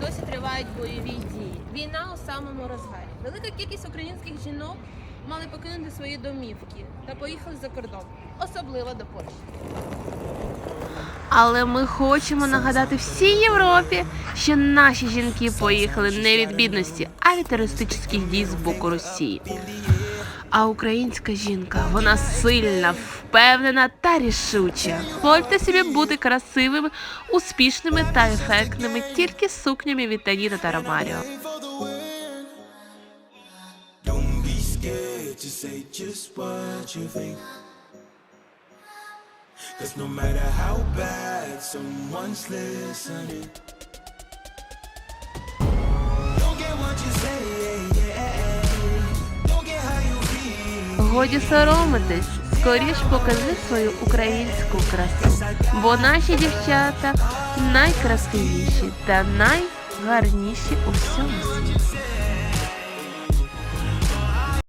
досі тривають бойові дії. Війна у самому розгарі. Велика кількість українських жінок мали покинути свої домівки та поїхали за кордон, особливо до Польщі. Але ми хочемо нагадати всій Європі, що наші жінки поїхали не від бідності, а від терористичних дій з боку Росії. А українська жінка, вона сильна, впевнена та рішуча. Дозвольте собі бути красивими, успішними та ефектними тільки сукнями від Таніта та Ромаріо. Cause no matter how bad someone's listening, Годі соромитись, скоріш покажи свою українську красу, бо наші дівчата найкрасивіші та найгарніші у всьому світі.